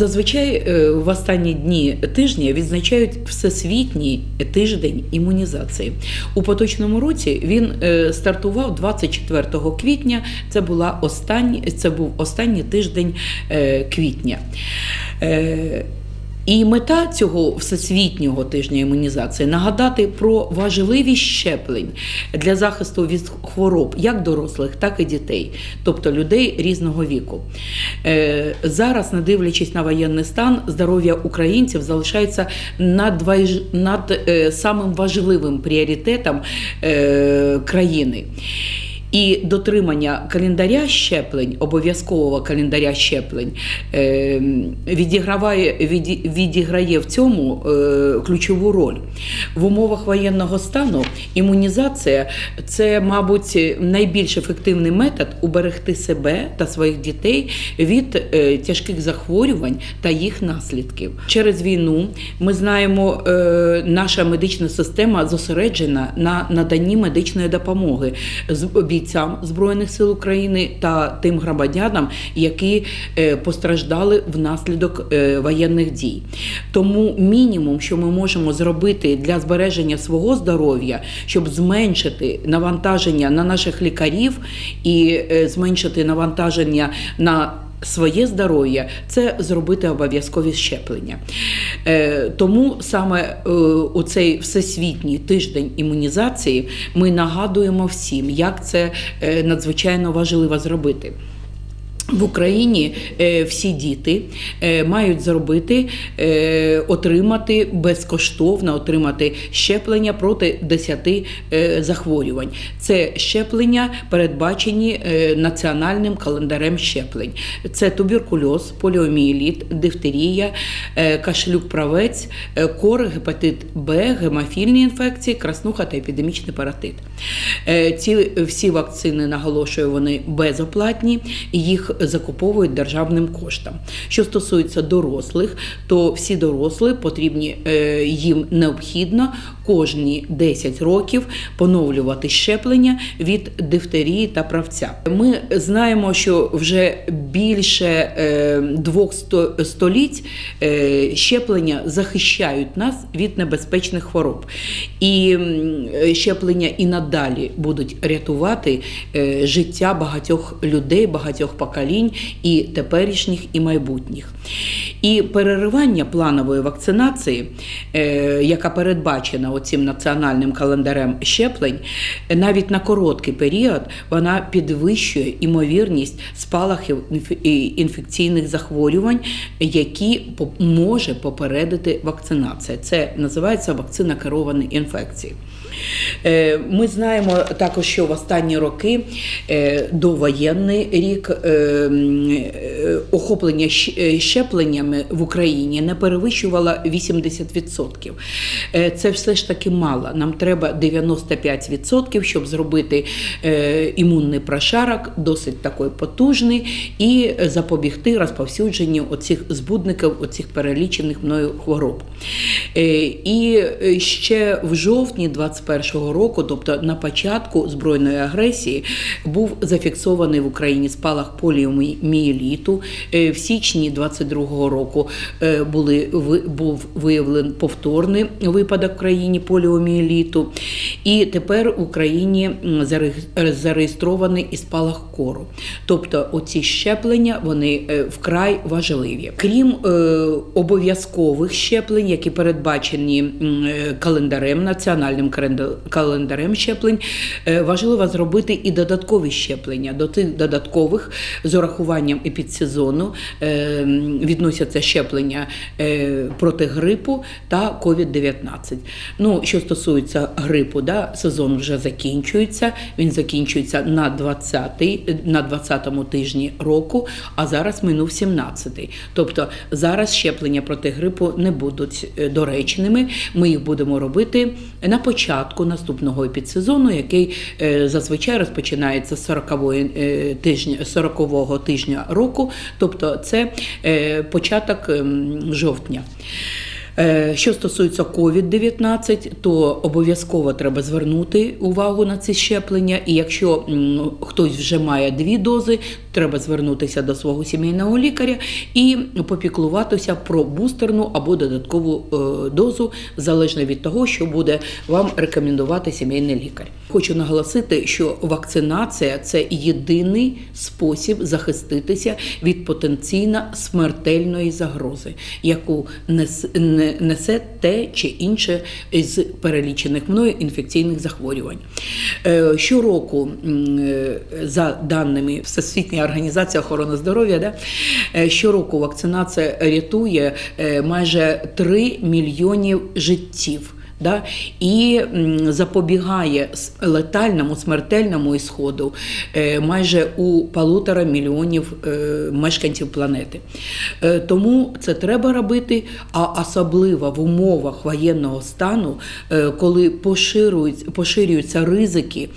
Зазвичай е, в останні дні тижня відзначають Всесвітній тиждень імунізації. У поточному році він е, стартував 24 квітня. Це була останні, це був останній тиждень е, квітня. І мета цього всесвітнього тижня імунізації нагадати про важливість щеплень для захисту від хвороб як дорослих, так і дітей, тобто людей різного віку. Е, Зараз, не дивлячись на воєнний стан, здоров'я українців залишається над, важ- над е, самим важливим пріоритетом е, країни. І дотримання календаря щеплень, обов'язкового календаря щеплень, е, відіграває, відіграє в цьому е, ключову роль. В умовах воєнного стану імунізація це, мабуть, найбільш ефективний метод уберегти себе та своїх дітей від е, тяжких захворювань та їх наслідків. Через війну ми знаємо, е, наша медична система зосереджена на наданні медичної допомоги бійцям Збройних сил України та тим громадянам, які е, постраждали внаслідок е, воєнних дій. Тому мінімум, що ми можемо зробити для збереження свого здоров'я, щоб зменшити навантаження на наших лікарів і е, зменшити навантаження на Своє здоров'я це зробити обов'язкові щеплення. Е, тому саме е, у цей всесвітній тиждень імунізації ми нагадуємо всім, як це е, надзвичайно важливо зробити. В Україні е, всі діти е, мають зробити, е, отримати безкоштовно отримати щеплення проти 10 е, захворювань. Це щеплення передбачені національним календарем щеплень. Це туберкульоз, поліомієліт, дифтерія, кашлюк правець, кор, гепатит Б, гемофільні інфекції, краснуха та епідемічний паратит. Ці всі вакцини наголошую, вони безоплатні, їх закуповують державним коштом. Що стосується дорослих, то всі дорослі потрібні е, їм необхідно кожні 10 років поновлювати щеплення від дифтерії та правця. Ми знаємо, що вже більше е, двох століть е, щеплення захищають нас від небезпечних хвороб. І щеплення і надалі будуть рятувати життя багатьох людей, багатьох поколінь, і теперішніх, і майбутніх. І переривання планової вакцинації, е, яка передбачена оцим національним календарем щеплень, навіть на короткий період вона підвищує імовірність спалахів інфекційних захворювань, які може попередити вакцинація. Це називається вакцина керовані інфекції. Е, Ми знаємо також, що в останні роки е, довоєнний рік е, охоплення е, щепленнями в Україні не перевищувало 80%. Е, Це все ж таки мало. Нам треба 95%, щоб зробити е, імунний прошарок досить такий потужний і запобігти розповсюдженню оцих збудників, оцих перелічених мною хвороб. Е, І е, ще в жовтні 21-го року, тобто на початку збройної агресії, був зафіксований в Україні спалах поліомієліту. Е, В січні 22-го року е, були, був виявлений повторний випадок в країні поліомієліту. І тепер в Україні зареєстрований і спалах кору. Тобто оці щеплення вони е, вкрай важливі. Крім обов'язкових щеплень, які передбачені календарем, національним календарем щеплень, важливо зробити і додаткові щеплення. До тих додаткових з урахуванням епідсезону е, м, відносяться щеплення е, проти грипу та COVID-19. Ну, що стосується грипу, да, сезон вже закінчується. Він закінчується на 20 на 20-му тижні року, а зараз минув 17-й. Тобто зараз щеплення проти грипу не будуть е, доречними. Ми їх будемо робити на початку наступного епідсезону, який е, зазвичай розпочинається з 40-го е, тижня 40-го тижня року, тобто це е, початок ем, жовтня. Е, Що стосується COVID-19, то обов'язково треба звернути увагу на ці щеплення. І якщо хтось вже має дві дози, треба звернутися до свого сімейного лікаря і попіклуватися про бустерну або додаткову е, дозу, залежно від того, що буде вам рекомендувати сімейний лікар. Хочу наголосити, що вакцинація це єдиний спосіб захиститися від потенційно смертельної загрози, яку нес- не- несе те чи інше з перелічених мною інфекційних захворювань. Е, Щороку, е, за даними Всесвітньої організації охорони здоров'я, да, е, щороку вакцинація рятує майже 3 мільйонів життів. Да, і запобігає летальному смертельному ісходу е, майже у полутора мільйонів е, мешканців планети. Е, Тому це треба робити, а особливо в умовах воєнного стану, коли поширюють, поширюються ризики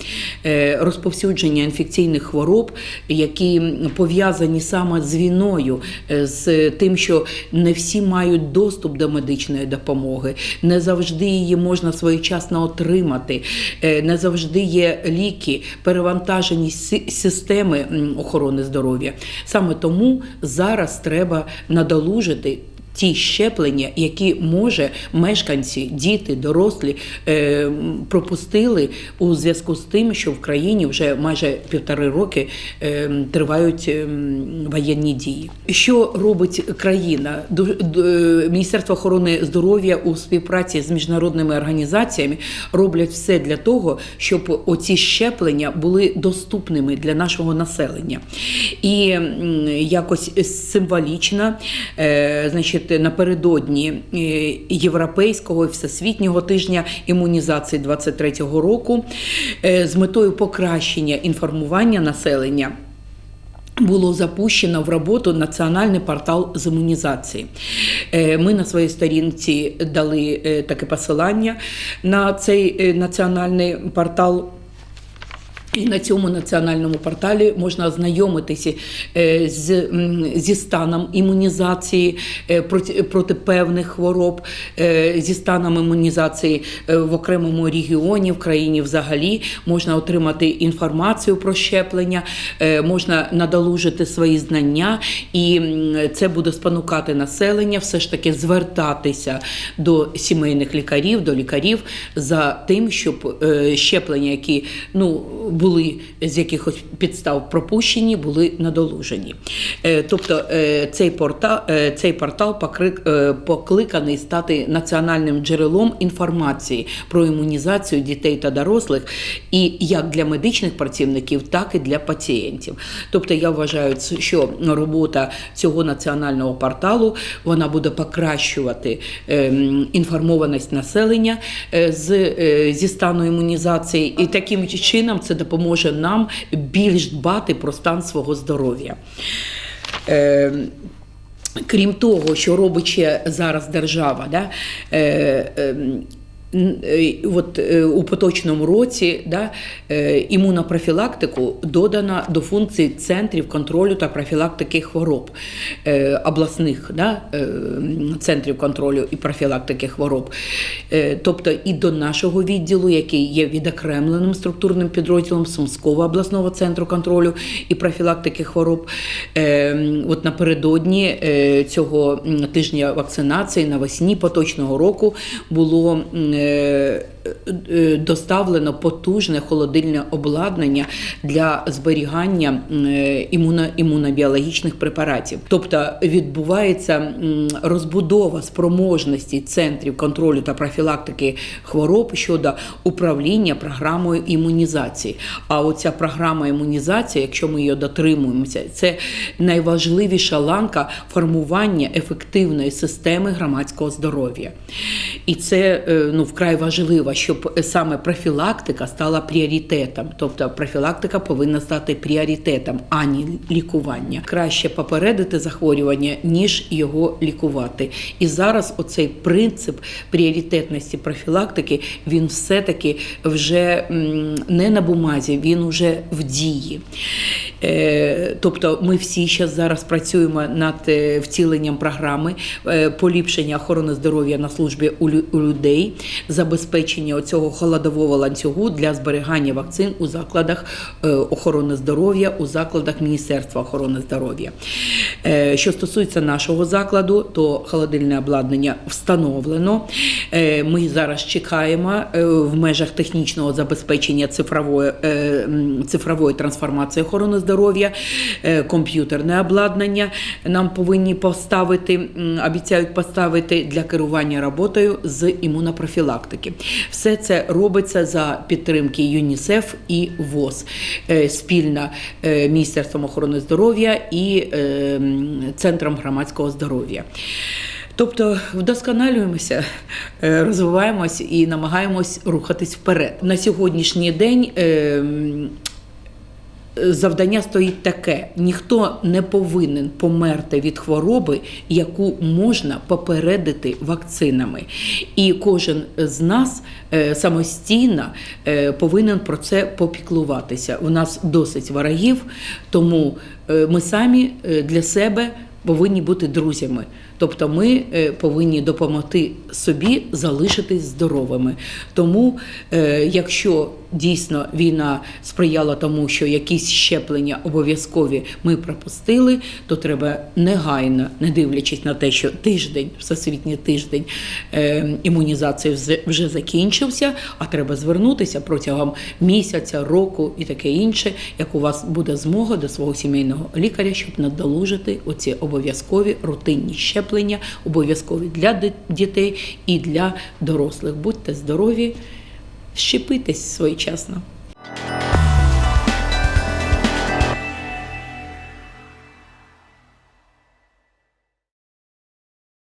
розповсюдження інфекційних хвороб, які пов'язані саме з війною, з тим, що не всі мають доступ до медичної допомоги, не завжди її можна своєчасно отримати, е, не завжди є ліки, перевантаженість системи охорони здоров'я. Саме тому зараз треба надолужити. Ті щеплення, які може мешканці, діти, дорослі е, пропустили у зв'язку з тим, що в країні вже майже півтори роки е, тривають е, воєнні дії. Що робить країна? Міністерство охорони здоров'я у співпраці з міжнародними організаціями роблять все для того, щоб оці щеплення були доступними для нашого населення. І якось символічно, е, значить, напередодні е, Європейського і Всесвітнього тижня імунізації 23-го року е, з метою покращення інформування населення. Було запущено в роботу національний портал з імунізації. Е, Ми на своїй сторінці дали таке посилання на цей національний портал. І на цьому національному порталі можна ознайомитися е, з, зі станом імунізації е, проти, проти певних хвороб, е, зі станом імунізації в окремому регіоні, в країні взагалі. Можна отримати інформацію про щеплення, можна надолужити свої знання, і це буде спонукати населення все ж таки звертатися до сімейних лікарів, до лікарів за тим, щоб щеплення, які ну, були з якихось підстав пропущені, були надолужені. Е, Тобто е, цей портал, цей портал е, покликаний стати національним джерелом інформації про імунізацію дітей та дорослих, і як для медичних працівників, так і для пацієнтів. Тобто я вважаю, що робота цього національного порталу вона буде покращувати ем, інформованість населення е, з, е, зі стану імунізації, і таким чином це допоможе нам більш дбати про стан свого здоров'я. Ем, Крім того, що робить зараз держава, да, е, ем, от, е, у поточному році да, імунопрофілактику додана до функцій центрів контролю та профілактики хвороб е, обласних да, е, центрів контролю і профілактики хвороб. Е, Тобто і до нашого відділу, який є відокремленим структурним підрозділом Сумського обласного центру контролю і профілактики хвороб. От напередодні цього тижня вакцинації навесні поточного року було доставлено потужне холодильне обладнання для зберігання е, імуно, імунобіологічних препаратів. Тобто відбувається розбудова спроможності центрів контролю та профілактики хвороб щодо управління програмою імунізації. А оця програма імунізації, якщо ми її дотримуємося, це найважливіша ланка формування ефективної системи громадського здоров'я. І це е, ну, вкрай важливо, щоб саме профілактика стала пріоритетом. Тобто профілактика повинна стати пріоритетом, а не лікування. Краще попередити захворювання, ніж його лікувати. І зараз оцей принцип пріоритетності профілактики він все-таки вже не на бумазі, він вже в дії. Е, Тобто ми всі ще зараз працюємо над е, втіленням програми е, поліпшення охорони здоров'я на службі у людей, забезпечення цього холодового ланцюгу для зберігання вакцин у закладах е, охорони здоров'я, у закладах Міністерства охорони здоров'я. Е, Що стосується нашого закладу, то холодильне обладнання встановлено. Е, Ми зараз чекаємо в межах технічного забезпечення цифрової, цифрової трансформації охорони здоров'я, комп'ютерне обладнання нам повинні поставити, обіцяють поставити для керування роботою з імунопрофілактики. Все це робиться за підтримки ЮНІСЕФ і ВОЗ спільна спільно е, Міністерством охорони здоров'я і е, Центром громадського здоров'я. Тобто вдосконалюємося, е, розвиваємось і намагаємось рухатись вперед. На сьогоднішній день е, завдання стоїть таке: ніхто не повинен померти від хвороби, яку можна попередити вакцинами. І кожен з нас е, самостійно е, повинен про це попіклуватися. У нас досить ворогів, тому е, ми самі для себе повинні бути друзями. Тобто ми е, повинні допомогти собі залишитись здоровими. Тому, е, якщо дійсно війна сприяла тому, що якісь щеплення обов'язкові ми пропустили, то треба негайно, не дивлячись на те, що тиждень, всесвітній тиждень е, імунізації вже- вже закінчився, а треба звернутися протягом місяця, року і таке інше, як у вас буде змога до свого сімейного лікаря, щоб надолужити оці обов'язкові рутинні щеплення, обов'язкові для дітей і для дорослих. Будьте здорові, щепитесь своєчасно.